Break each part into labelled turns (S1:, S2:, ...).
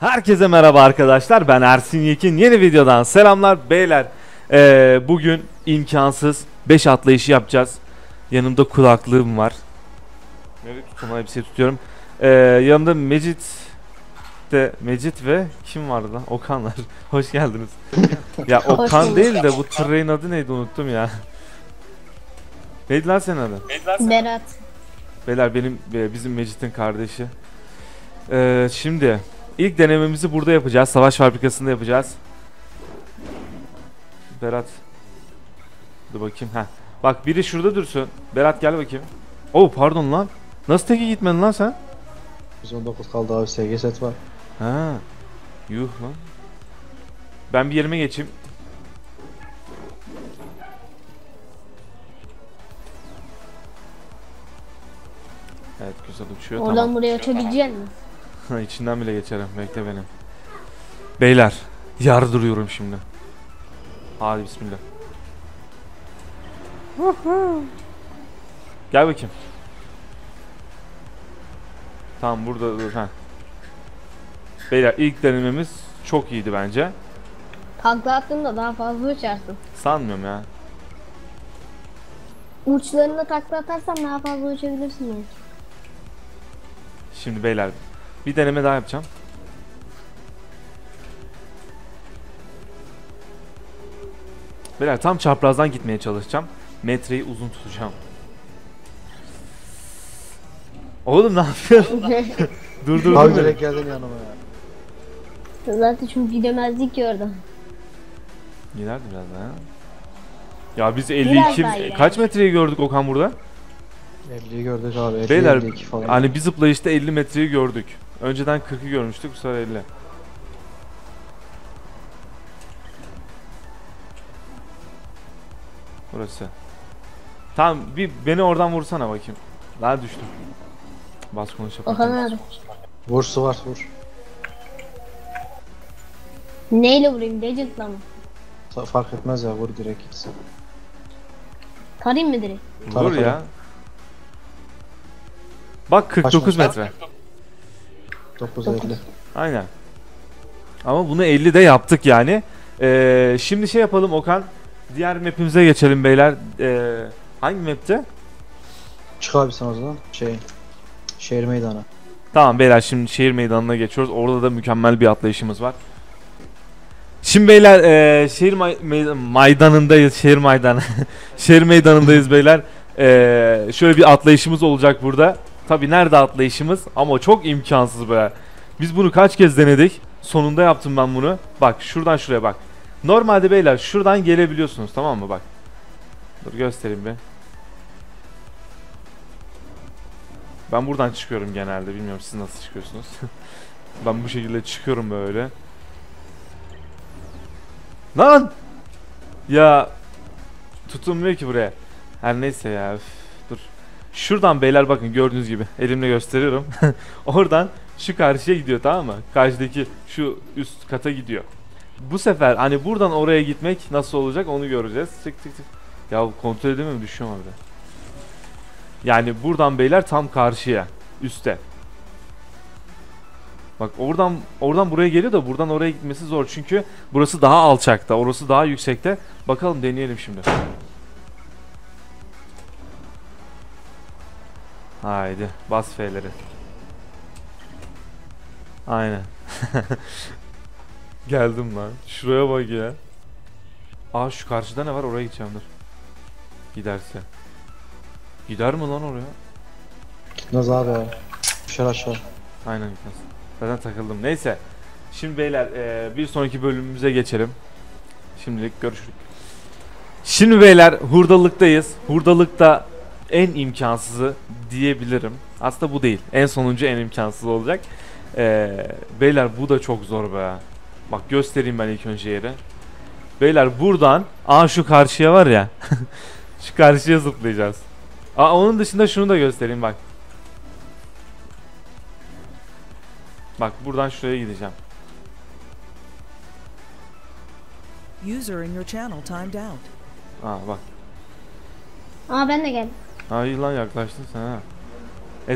S1: Herkese merhaba arkadaşlar ben Ersin Yekin. Yeni videodan selamlar. Beyler Ee, Bugün imkansız 5 atlayışı yapacağız. Yanımda kulaklığım var. Evet tutma bir şey tutuyorum. Ee, Yanımda Mecit de Mecit ve kim vardı lan? Okanlar. Hoş geldiniz. Ya Okan değil de bu tırreğin adı neydi unuttum ya. Neydi lan senin adın?
S2: Berat.
S1: Beyler benim e, bizim Mecit'in kardeşi. Ee, şimdi ilk denememizi burada yapacağız. Savaş fabrikasında yapacağız. Berat. Dur bakayım. ha. Bak biri şurada dursun. Berat gel bakayım. Oh pardon lan. Nasıl teki gitmedin lan sen?
S3: 119 kaldı abi SG set var.
S1: Ha. Yuh lan. Ben bir yerime geçeyim. Evet güzel uçuyor
S2: Oradan
S1: tamam.
S2: buraya uçabilecek misin?
S1: İçinden bile geçerim. Bekle beni. Beyler, yar duruyorum şimdi. Hadi bismillah. Gel bakayım. Tamam burada dur. Ha. Beyler ilk denememiz çok iyiydi bence.
S2: Takla attığında daha fazla uçarsın.
S1: Sanmıyorum ya.
S2: Uçlarına takla atarsan daha fazla uçabilirsin belki.
S1: Şimdi beyler bir deneme daha yapacağım. Beyler tam çaprazdan gitmeye çalışacağım. Metreyi uzun tutacağım. Oğlum ne yapıyorsun? dur dur
S3: Abi
S1: dur.
S3: direkt geldin yanıma ya.
S2: Zaten çünkü gidemezdik ki oradan.
S1: Giderdi biraz daha ya. Ya biz 52
S2: Biraz daha ileride.
S1: kaç metreyi gördük Okan burada?
S3: 50'yi gördük abi. 50,
S1: Beyler
S3: 52 falan.
S1: hani bir zıplayışta 50 metreyi gördük. Önceden 40'ı görmüştük bu sefer 50. Burası. Tamam bir beni oradan vursana bakayım. Daha düştüm. Bas konuş yapalım.
S2: abi.
S3: Vur Sıvars vur.
S2: Neyle vurayım? Gadget'la mı?
S3: Fa- Fark etmez ya vur direkt gitsin.
S2: Tarayayım mı direkt?
S1: Vur
S3: Tarafa
S1: ya. Bak 49
S3: metre?
S1: metre.
S3: 950.
S1: Aynen. Ama bunu 50'de yaptık yani. Ee, şimdi şey yapalım Okan. Diğer map'imize geçelim beyler. Ee, hangi map'te?
S3: Çık abi sen o zaman. Şey. Şehir meydanı.
S1: Tamam beyler şimdi şehir meydanına geçiyoruz. Orada da mükemmel bir atlayışımız var. Şimdi beyler eee, şehir may- mey- maydanındayız. Şehir meydanı. şehir meydanındayız beyler. Eee, şöyle bir atlayışımız olacak burada. Tabi nerede atlayışımız ama çok imkansız be. Biz bunu kaç kez denedik. Sonunda yaptım ben bunu. Bak şuradan şuraya bak. Normalde beyler şuradan gelebiliyorsunuz tamam mı bak. Dur göstereyim bir. Ben buradan çıkıyorum genelde. Bilmiyorum siz nasıl çıkıyorsunuz. ben bu şekilde çıkıyorum böyle. Lan! Ya tutunmuyor ki buraya. Her neyse ya. üf. Şuradan beyler bakın gördüğünüz gibi elimle gösteriyorum. Oradan şu karşıya gidiyor tamam mı? Karşıdaki şu üst kata gidiyor. Bu sefer hani buradan oraya gitmek nasıl olacak onu göreceğiz. Çık çık çık. Ya kontrol edemiyorum düşüyorum orada. Yani buradan beyler tam karşıya, üste. Bak oradan oradan buraya geliyor da buradan oraya gitmesi zor çünkü burası daha alçakta, orası daha yüksekte. Bakalım deneyelim şimdi. Haydi bas F'leri. Aynen. Geldim lan. Şuraya bak ya. Aa şu karşıda ne var oraya gideceğim dur. Giderse. Gider mi lan oraya?
S3: Gitmez abi ya. Düşer aşağı.
S1: Aynen gitmez. Zaten takıldım. Neyse. Şimdi beyler eee, bir sonraki bölümümüze geçelim. Şimdilik görüşürüz. Şimdi beyler hurdalıktayız. Hurdalıkta en imkansızı diyebilirim. Aslında bu değil. En sonuncu en imkansız olacak. Eee, beyler bu da çok zor be. Bak göstereyim ben ilk önce yeri. Beyler buradan aa şu karşıya var ya. şu karşıya zıplayacağız. Aa onun dışında şunu da göstereyim bak. Bak buradan şuraya gideceğim.
S4: User in your channel timed out.
S1: Aa bak.
S2: Aa ben de geldim.
S1: Ay lan yaklaştın sen ha.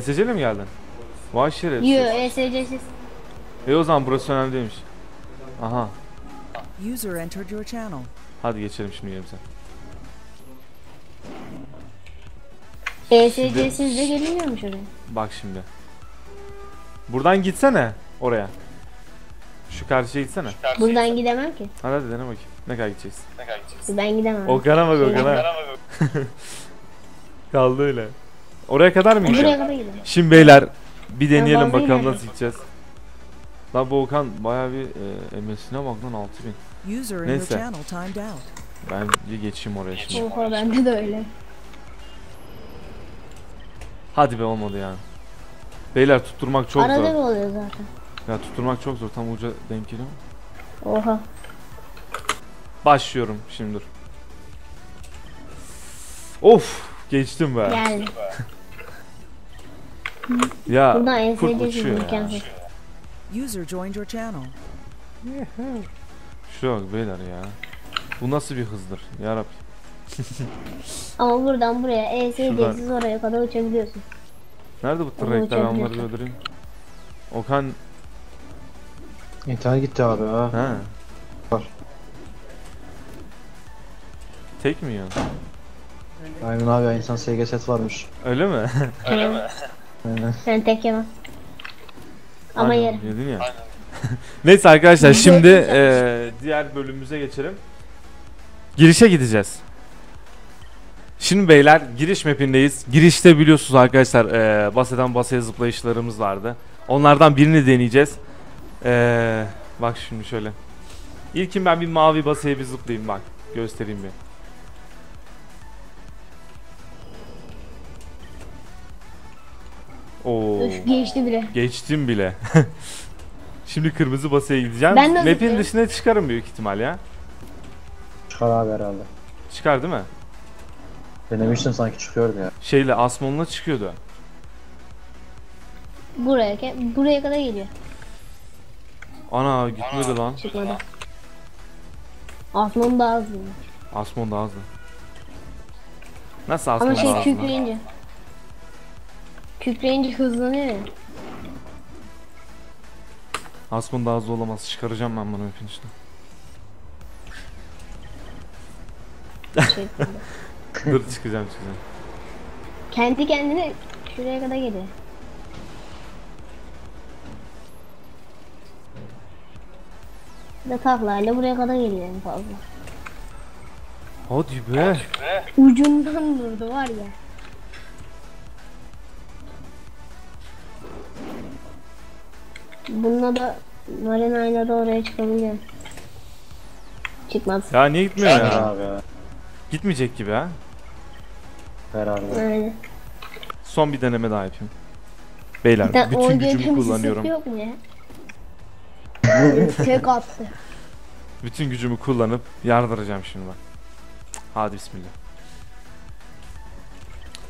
S1: SC ile mi geldin? Vay şerefsiz.
S2: Yo ESC'siz.
S1: E o zaman burası önemli değilmiş. Aha.
S4: User entered your channel.
S1: Hadi geçelim şimdi yerimize.
S2: ESC'siz de gelinmiyormuş oraya.
S1: Bak şimdi. Buradan gitsene oraya. Şu karşıya gitsene.
S2: Buradan gidemem ki.
S1: Hadi hadi dene bakayım. Ne kadar gideceksin?
S2: Ben gidemem.
S1: Okan'a bak Okan'a. Kaldı öyle. Oraya kadar mı
S2: Buraya
S1: gideceğim?
S2: kadar gidelim.
S1: Şimdi beyler bir deneyelim bakalım
S2: ilerledim.
S1: nasıl gideceğiz. Lan bu Okan bayağı bir e, MS'ine bak lan 6000.
S4: User in your
S1: Neyse.
S4: channel timed out.
S1: Ben bir geçeyim oraya şimdi.
S2: Oha bende de öyle.
S1: Hadi be olmadı yani. Beyler tutturmak çok
S2: Arada bir
S1: zor.
S2: oluyor zaten.
S1: Ya tutturmak çok zor. Tam uca denk geliyor.
S2: Oha.
S1: Başlıyorum şimdi dur. Of geçtim be.
S2: Geldi.
S1: Ya
S2: Buradan
S1: kurt uçuyor ya.
S4: User joined your channel.
S1: Bak beyler ya. Bu nasıl bir hızdır? Yarabbi.
S2: Ama buradan buraya ESC'siz oraya kadar uçabiliyorsun.
S1: Nerede bu
S2: Onu
S1: tırrekler ben öldüreyim. Okan
S3: İnternet gitti abi ha.
S1: ha.
S3: Var.
S1: Tek mi yiyorsun?
S3: Aynen abi ya insan SG set varmış.
S1: Öyle mi?
S2: Tamam.
S3: Aynen.
S2: Ben tek yemem. Ama
S1: Aynen,
S2: yerim.
S1: Yedin ya. Neyse arkadaşlar şimdi eee, diğer bölümümüze geçelim. Girişe gideceğiz. Şimdi beyler giriş mapindeyiz. Girişte biliyorsunuz arkadaşlar eee baseden basaya zıplayışlarımız vardı. Onlardan birini deneyeceğiz. Eee, bak şimdi şöyle. İlkin ben bir mavi basaya bir zıplayayım bak. Göstereyim bir. Oo.
S2: Üf geçti bile.
S1: Geçtim bile. Şimdi kırmızı basaya gideceğim.
S2: Ben de
S1: Map'in
S2: zıplıyorum.
S1: dışına çıkarım büyük ihtimal ya.
S3: Çıkar abi herhalde.
S1: Çıkar değil mi?
S3: Denemiştim sanki çıkıyordu ya.
S1: Şeyle Asmon'la çıkıyordu.
S2: Buraya, ke- buraya kadar geliyor.
S1: Ana gitmedi lan.
S2: Çıkmadı. Aslan daha hızlı.
S1: Asmon daha hızlı. Nasıl Asmon
S2: Ama
S1: daha
S2: şey
S1: hızlı?
S2: kükreyince. Kükreyince hızlanıyor ya.
S1: Asmon daha hızlı olamaz. Çıkaracağım ben bunu dışına.
S2: Şey,
S1: Dur çıkacağım çıkacağım.
S2: kendi kendine şuraya kadar geliyor. Bir de taklayla buraya kadar geliyor en fazla.
S1: Hadi be.
S2: Ucundan vurdu var ya. Bununla da Marina'yla da oraya çıkabiliyor. Çıkmaz.
S1: Ya niye gitmiyor ya?
S3: abi ya.
S1: Gitmeyecek gibi ha.
S3: Abi.
S2: Aynen.
S1: Son bir deneme daha yapayım. Beyler
S2: o
S1: bütün gücümü kullanıyorum.
S2: Yok mu ya? Tek attı.
S1: Bütün gücümü kullanıp yardıracağım şimdi bak. Hadi bismillah.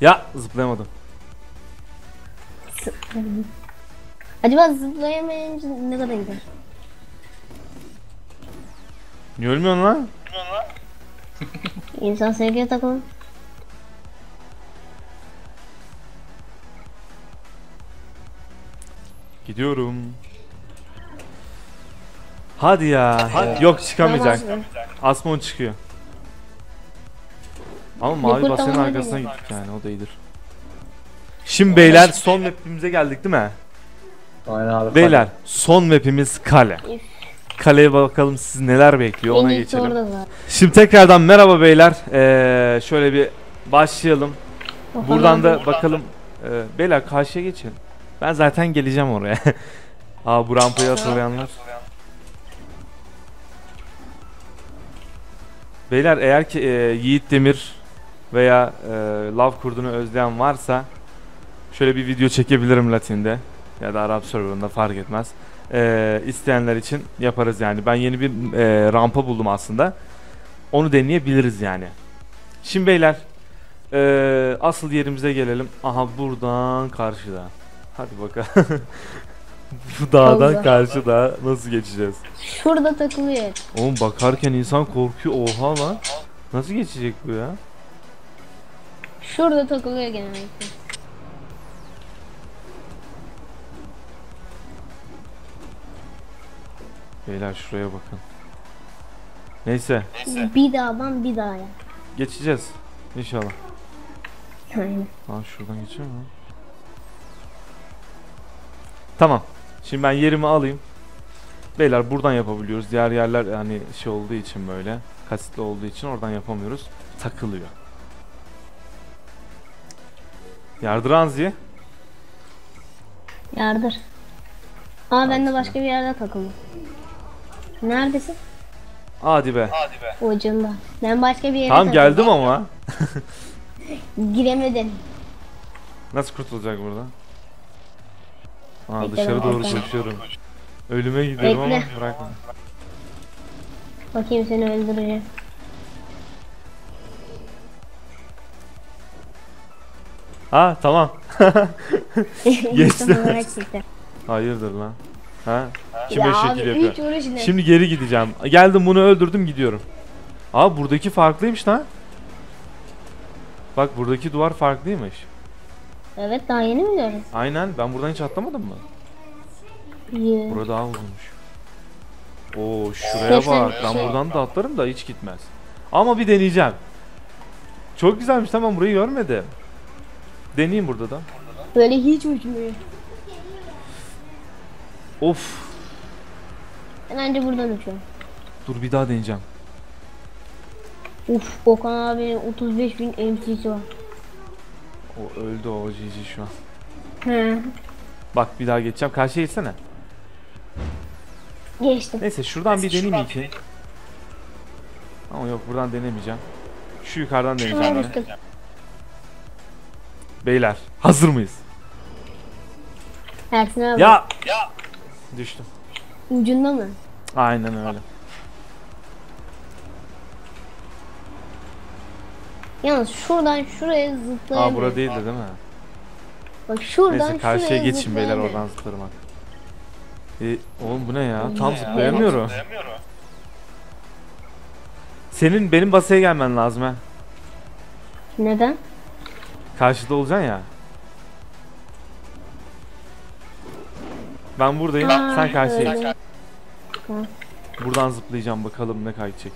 S1: Ya zıplayamadım.
S2: Acaba zıplayamayınca ne kadar gider?
S1: Niye ölmüyorsun lan?
S2: İnsan sevgiye takılır.
S1: Gidiyorum. Hadi ya. Yok çıkamayacak.
S2: Tamam.
S1: Asmon çıkıyor. Ama mavi basenin arkasına
S2: hadi.
S1: gittik yani o da iyidir. Şimdi beyler son mapimize geldik değil mi?
S3: Aynen abi.
S1: Beyler son mapimiz kale. Kaleye bakalım siz neler bekliyor ona geçelim. Şimdi tekrardan merhaba beyler. Ee, şöyle bir başlayalım. Buradan da bakalım. Ee, beyler karşıya geçin. Ben zaten geleceğim oraya. Aa bu rampayı hatırlayanlar. Beyler eğer ki e, Yiğit Demir veya e, Love Kurdu'nu özleyen varsa şöyle bir video çekebilirim Latin'de ya da Arap serverında fark etmez. E, isteyenler için yaparız yani. Ben yeni bir e, rampa buldum aslında. Onu deneyebiliriz yani. Şimdi beyler e, asıl yerimize gelelim. Aha buradan karşıda. Hadi bakalım. Bu dağdan
S2: Allah.
S1: karşıda nasıl geçeceğiz?
S2: Şurada takılıyor.
S1: Oğlum bakarken insan korkuyor. Oha lan. Nasıl geçecek bu ya?
S2: Şurada takılıyor genellikle.
S1: Beyler şuraya bakın. Neyse
S2: Bir dağdan bir dağa.
S1: geçeceğiz. İnşallah.
S2: Aynen.
S1: Aa şuradan geçiyor mu? Tamam. Şimdi ben yerimi alayım. Beyler buradan yapabiliyoruz. Diğer yerler yani şey olduğu için böyle kasıtlı olduğu için oradan yapamıyoruz. Takılıyor. Yardır Anzi.
S2: Yardır. Ama ben de başka bir yerde takıldım. Neredesin?
S1: Hadi be.
S2: Ucunda. Ben başka bir yere
S1: Tamam
S2: takıldım.
S1: geldim ama.
S2: Giremedim.
S1: Nasıl kurtulacak burada? Aa
S2: Bekle,
S1: dışarı
S2: ben
S1: doğru koşuyorum. Ölüme gidiyorum ama
S2: Bekle.
S1: bırakma.
S2: Bakayım seni öldüreceğim.
S1: Ha tamam. Geçti.
S2: Tam olarak çıktı.
S1: Hayırdır lan? Ha? Kim
S2: Ya
S1: o
S2: abi
S1: şekil yapıyor?
S2: uğraşın.
S1: Şimdi geri gideceğim. Geldim bunu öldürdüm gidiyorum. Aa buradaki farklıymış lan. Bak buradaki duvar farklıymış.
S2: Evet daha yeni mi gördün?
S1: Aynen ben buradan hiç atlamadım mı?
S2: Yoo.
S1: Burada daha uzunmuş. Oo şuraya bak. Ben
S2: şey.
S1: buradan da atlarım da hiç gitmez. Ama bir deneyeceğim. Çok güzelmiş tamam burayı görmedim. Deneyeyim burada da.
S2: Böyle hiç uçmuyor.
S1: Of.
S2: Ben anca buradan uçuyorum.
S1: Dur bir daha deneyeceğim.
S2: Uf Okan abinin 35 bin MC'si var.
S1: O öldü o GG şu an.
S2: He.
S1: Bak bir daha geçeceğim. Karşıya geçsene.
S2: Geçtim.
S1: Neyse şuradan bir deneyeyim iki. Ama yok buradan denemeyeceğim. Şu yukarıdan deneyeceğim
S2: üstüm.
S1: Beyler hazır mıyız?
S2: Ersin abi.
S1: Ya! Düştüm.
S2: Ucunda mı?
S1: Aynen öyle.
S2: Yalnız şuradan şuraya
S1: Aa
S2: zıplayamıyorum.
S1: bura değildi değil mi?
S2: Bak şuradan
S1: Neyse karşıya
S2: şuraya
S1: geçin beyler oradan zıplarım bak. E, oğlum bu ne ya? Tam zıplayamıyorum. Senin benim basaya gelmen lazım ha.
S2: Neden?
S1: Karşıda olacaksın ya. Ben buradayım.
S2: Aa,
S1: sen karşıya.
S2: Tamam.
S1: Buradan zıplayacağım bakalım ne kaydedecek.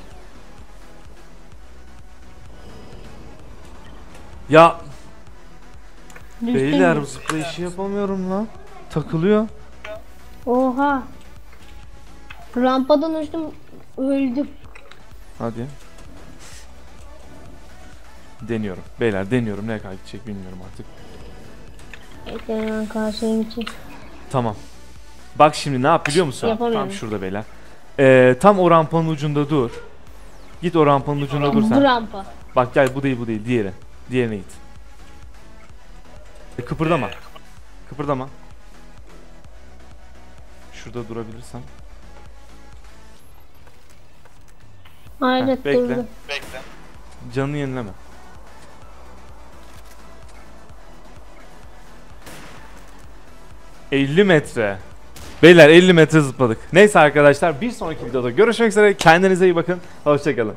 S1: Ya
S2: Düştün
S1: beyler bu zıplayışı yapamıyorum lan. Takılıyor.
S2: Oha. Rampadan uçtum öldüm.
S1: Hadi. Deniyorum. Beyler deniyorum ne kaydedecek bilmiyorum artık.
S2: Ben karşıya geçeyim.
S1: Tamam. Bak şimdi ne yap biliyor musun?
S2: Yapamıyorum.
S1: Tam şurada beyler. Ee, tam o rampanın ucunda dur. Git o rampanın ucunda dur
S2: Bu
S1: sen.
S2: rampa.
S1: Bak gel bu değil bu değil diğeri. Diğerine git. E, kıpırdama. Kıpırdama. Şurada durabilirsen.
S2: Hayret
S1: bekle.
S2: durdu.
S1: Canını yenileme. ...50 metre. Beyler 50 metre zıpladık. Neyse arkadaşlar bir sonraki videoda görüşmek üzere. Kendinize iyi bakın. Hoşçakalın.